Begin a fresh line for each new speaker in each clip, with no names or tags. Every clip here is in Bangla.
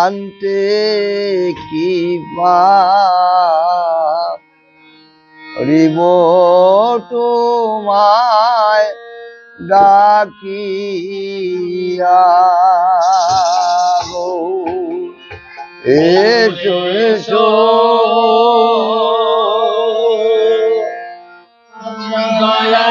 জানতে কি রিব তোমায় ডাকিয়া এ এসো
দয়া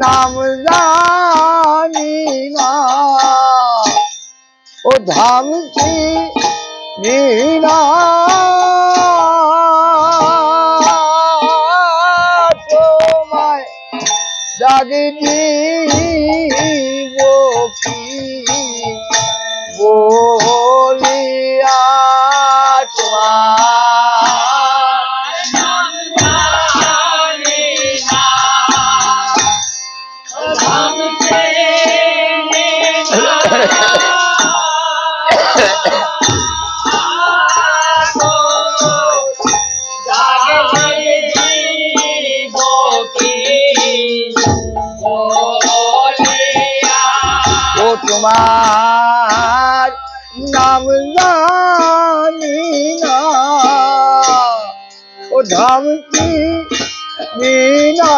নাম জানি না। ও ধাম কি ঘৃণা তোমায় দাদি তোমার
নাম জানি না।
ও ধামকি বিনা।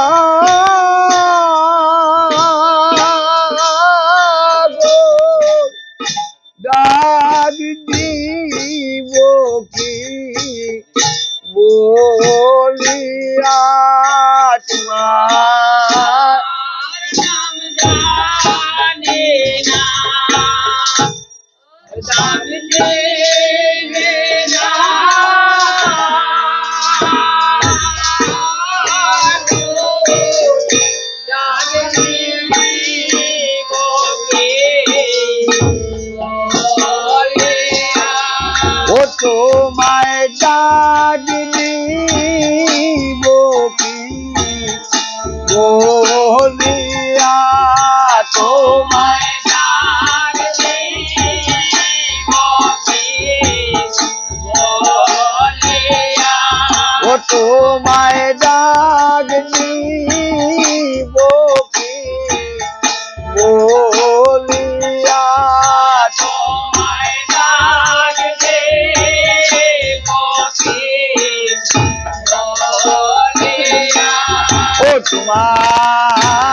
ডাক দিব কি বলিয়া জানলে তোমার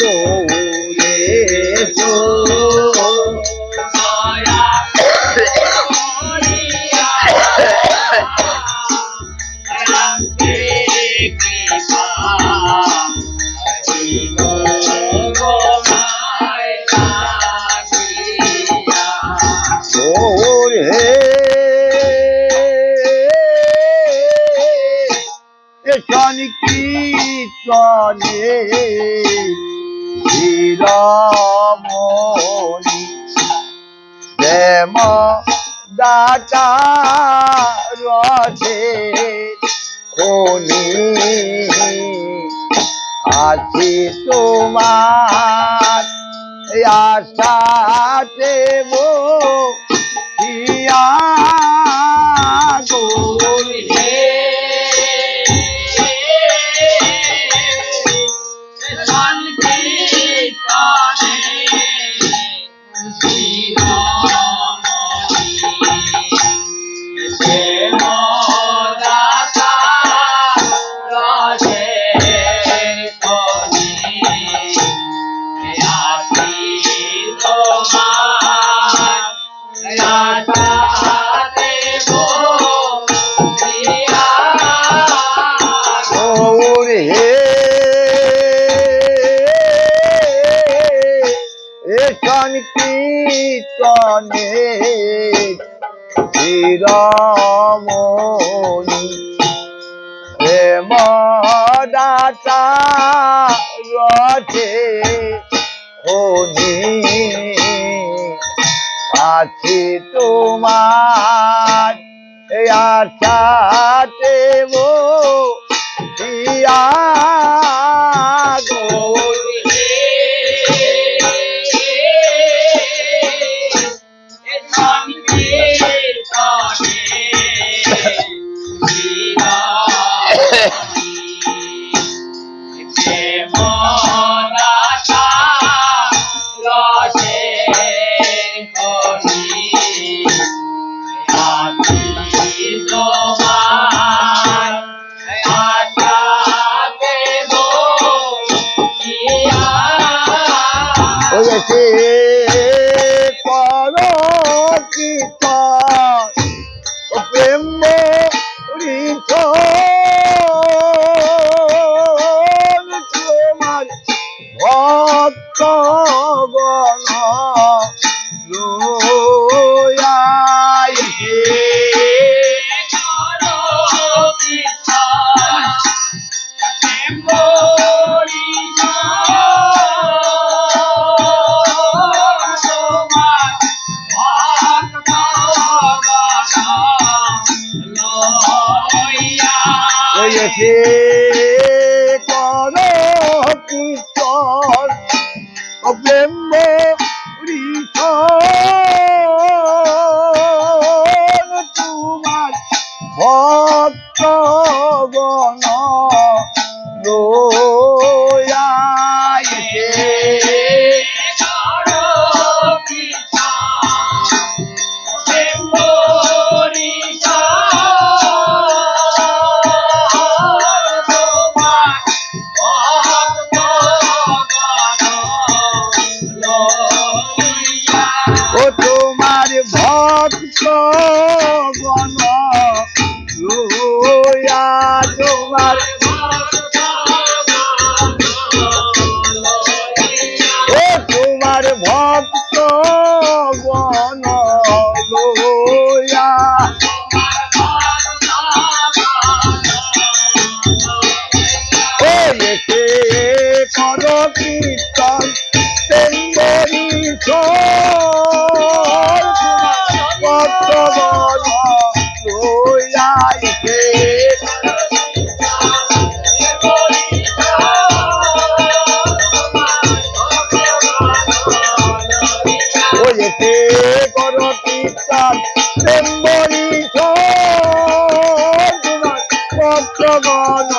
বৌরে মনি আছি তোমার আশাতে বউ রমণী প্রেম দাতা রথে হনি আছি তোমার। আশাতে
মো দিয়া Club Club on.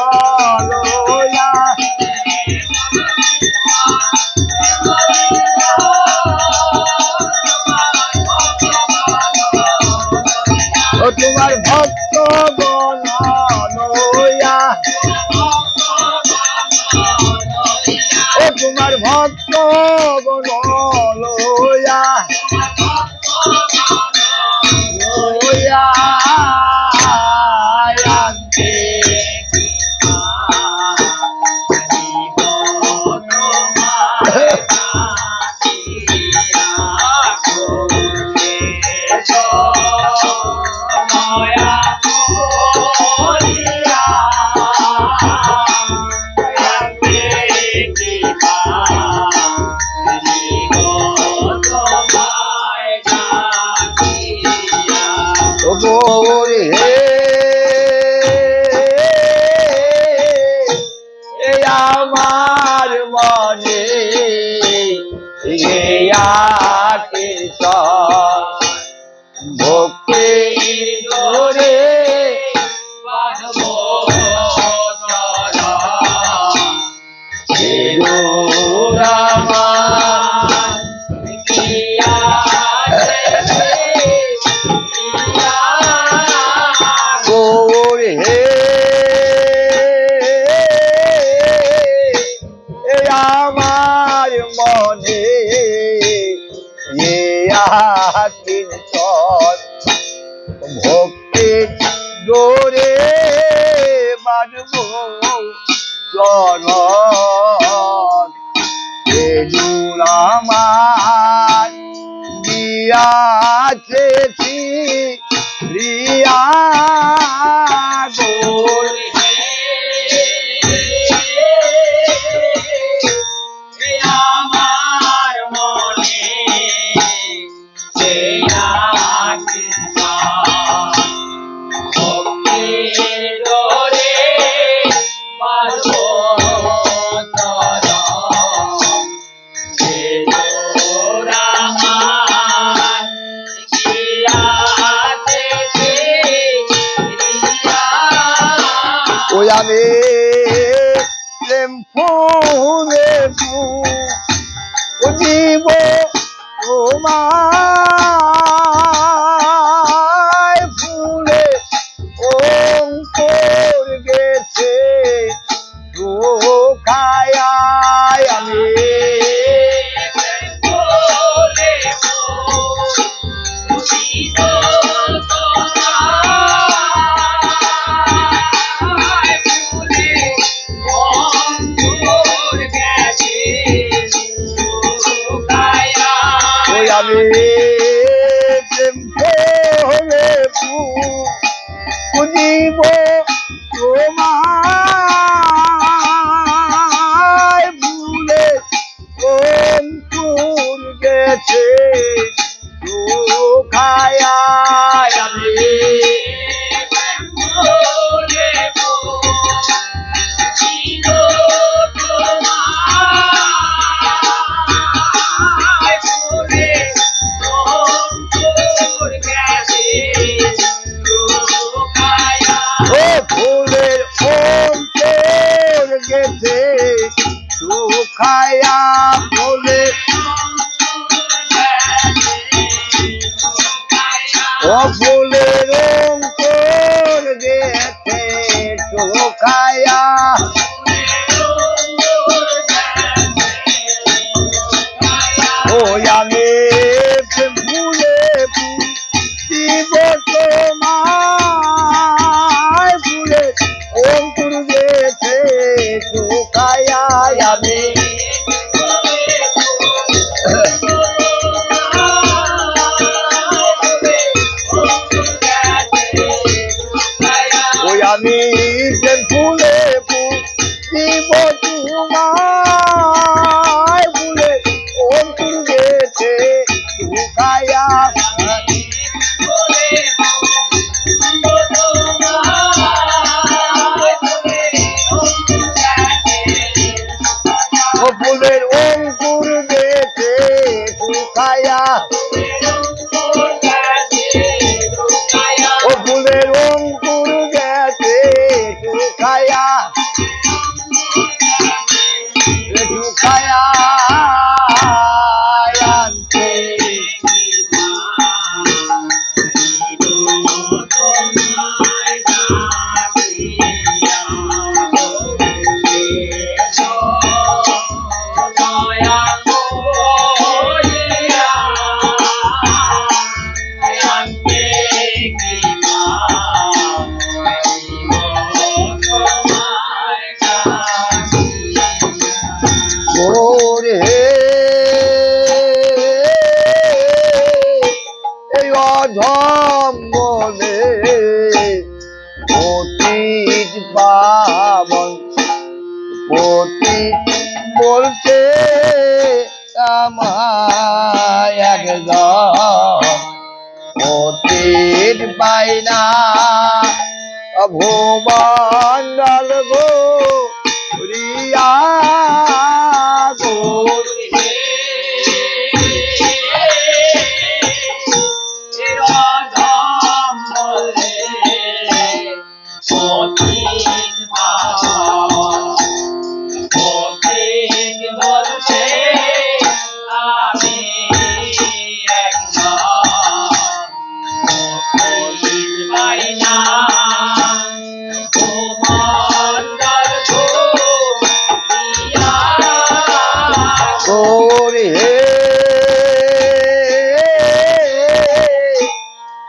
চরণ আমার দিয়াছে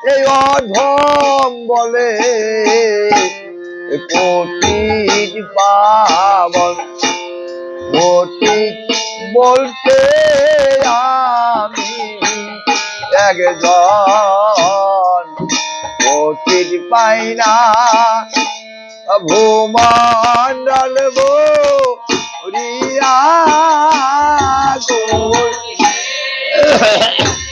এই অধম বলে পাবন। বলতে আমি একজন। পতিত পাই না ভূমণ্ডল রিয়া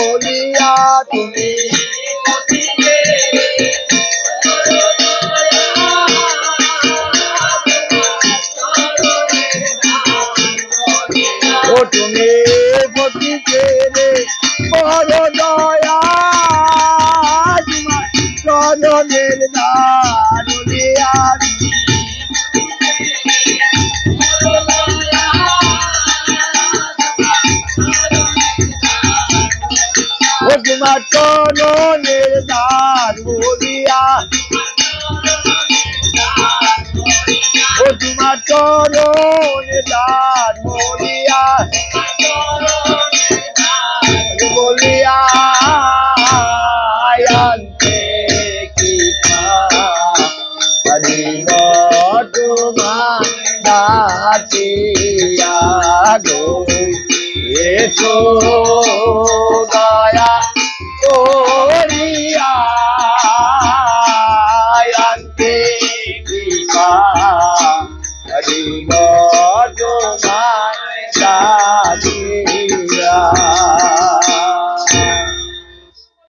holy